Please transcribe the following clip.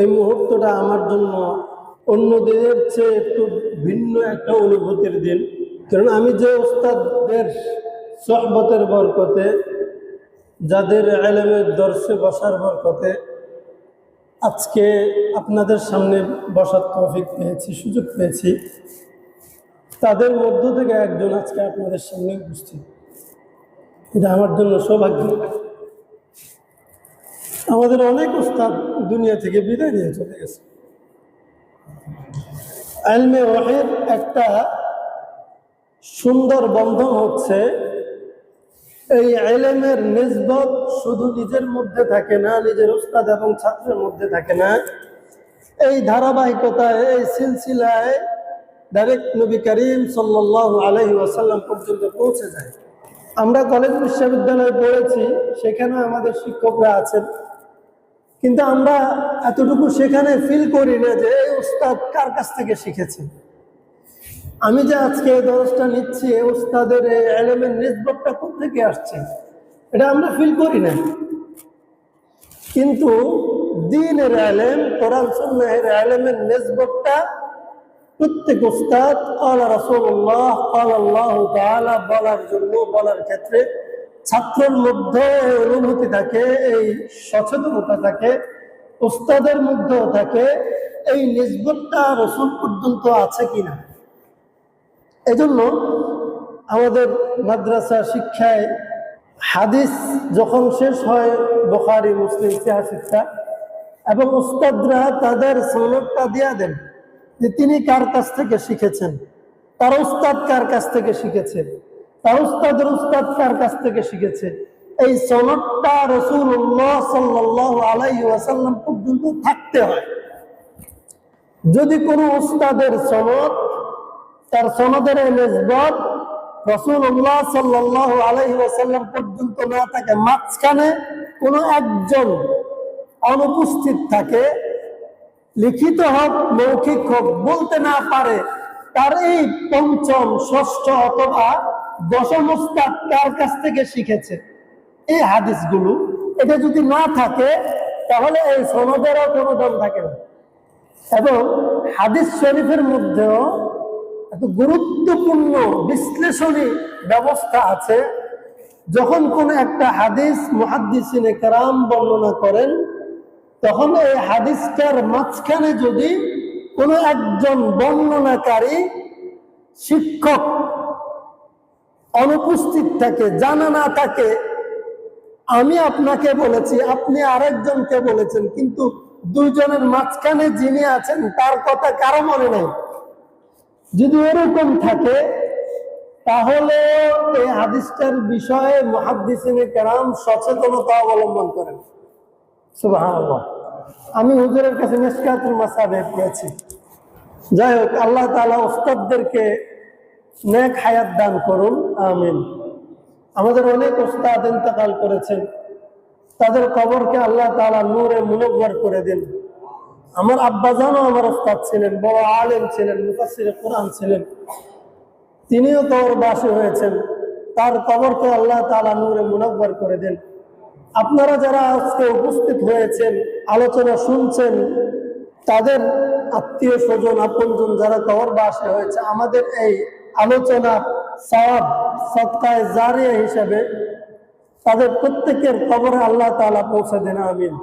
এই মুহূর্তটা আমার জন্য অন্য দিনের চেয়ে একটু ভিন্ন একটা অনুভূতির দিন। কারণ আমি যে ওস্তাদদের সহবতের বরকতে, যাদের এলেমের দর্শে বসার বরকতে আজকে আপনাদের সামনে বসার তৌফিক পেয়েছি, সুযোগ পেয়েছি, তাদের মধ্য থেকে একজন আজকে আপনাদের সামনে উপস্থিত। এটা আমার জন্য সৌভাগ্য। আমাদের অনেক উস্তাদ দুনিয়া থেকে বিদায় নিয়ে চলে গেছে। আলমে ওয়াহেদ একটা সুন্দর বন্ধন হচ্ছে, এই এলেমের নিসবত শুধু নিজের মধ্যে থাকে না, নিজের উস্তাদ এবং ছাত্রের মধ্যে থাকে না। এই ধারাবাহিকতায়, এই সিলসিলায় ডাইরেক্ট নবী করিম সাল্লাহ আলহি ওয়াসাল্লাম পর্যন্ত পৌঁছে যায়। আমরা কলেজ বিশ্ববিদ্যালয়ে পড়েছি সেখানে আমাদের শিক্ষকরা আছেন। কিন্তু আমরা এতটুকু সেখানে ফিল করি না যে, এই উস্তাদ কার কাছ থেকে শিখেছে? আমি যে আজকে এই দরজটা নিচ্ছি, এই উস্তাদের এলেমের নিসবতটা থেকে আসছে? এটা আমরা ফিল করি না। কিন্তু দিনের আলেম কোরআন, সুন্নাহের আলেমের নিসবতটা প্রত্যেক উস্তাদ আল্লাহ রাসূলুল্লাহ আল্লাহ তাআলা বলার জন্য, বলার ক্ষেত্রে ছাত্রের মধ্যে অনুভূতি থাকে, এই সচেতনতা থাকে, উস্তাদের মধ্যেও থাকে, এই নিসবতটা রসুল পর্যন্ত আছে কিনা? এজন্য আমাদের মাদ্রাসা শিক্ষায় হাদিস যখন শেষ হয়, বোখারি, মুসলিম ইতিহাস শিক্ষা, এবং উস্তাদরা তাদের সনদটা দিয়া দেন যে তিনি কার কাছ থেকে শিখেছেন? তার উস্তাদ কার কাছ থেকে শিখেছে তার উস্তাদের উস্তাদ কার কাছ থেকে শিখেছে। এই সনদটা রসুল্লাহ সাল্লাহ আলাই ওয়াসাল্লাম পর্যন্ত থাকতে হয়। যদি কোনো উস্তাদের সনদ, তার সনদের মেজবত রসুল্লাহ সাল্লাহ আলহি ওয়াসাল্লাম পর্যন্ত না থাকে, মাঝখানে কোনো একজন অনুপস্থিত থাকে, লিখিত হোক, মৌখিক হোক, বলতে না পারে, তার এই পঞ্চম, ষষ্ঠ অথবা দশম উস্তাদ কার কাছ থেকে শিখেছে। এই হাদিসগুলো, এটা যদি না থাকে, তাহলে এই সনদেরও কোনো দাম থাকে না। এবং হাদিস শরীফের মধ্যেও এত গুরুত্বপূর্ণ বিশ্লেষণী ব্যবস্থা আছে। যখন কোন একটা হাদিস মহাদিসিনে কারাম বর্ণনা করেন, তখন এই হাদিসটার মাঝখানে যদি কোনো একজন বর্ণনাকারী শিক্ষক অনুপস্থিত থাকে, জানা না থাকে, আমি আপনাকে বলেছি, আপনি আরেকজনকে বলেছেন, কিন্তু দুইজনের মাঝখানে যিনি আছেন, তার কথা কারও মনে নেই। যদি এরকম থাকে, তাহলে এই হাদিসটার বিষয়ে মহাদিসিনে কেরাম সচেতনতা অবলম্বন করেন। আমি হুজুরের কাছে মাসাবে পেয়েছি যাই হোক, আল্লাহ তাআলা ওস্তাদদেরকে নেক হায়াত দান করুন, আমিন। আমাদের অনেক ওস্তাদ ইন্তেকাল করেছেন। তাদের কবরকে আল্লাহ তাআলা নূরে মুনব্বর করে দিন। আমার আব্বাজানও আমার ওস্তাদ ছিলেন, বড় আলেম ছিলেন মুফাসির কোরআন ছিলেন। তিনিও তোর বাসী হয়েছেন। তার কবরকে আল্লাহ তাআলা নূরে মুনব্বর করে দেন। আপনারা যারা আজকে উপস্থিত হয়েছেন, আলোচনা শুনছেন, তাদের আত্মীয় স্বজন, আপনজন যারা কবর বাসী হয়েছে, আমাদের এই আলোচনা সব সৎকায় জারিয়া হিসেবে তাদের প্রত্যেকের কবরে আল্লাহ তালা পৌঁছে দেন আমিন।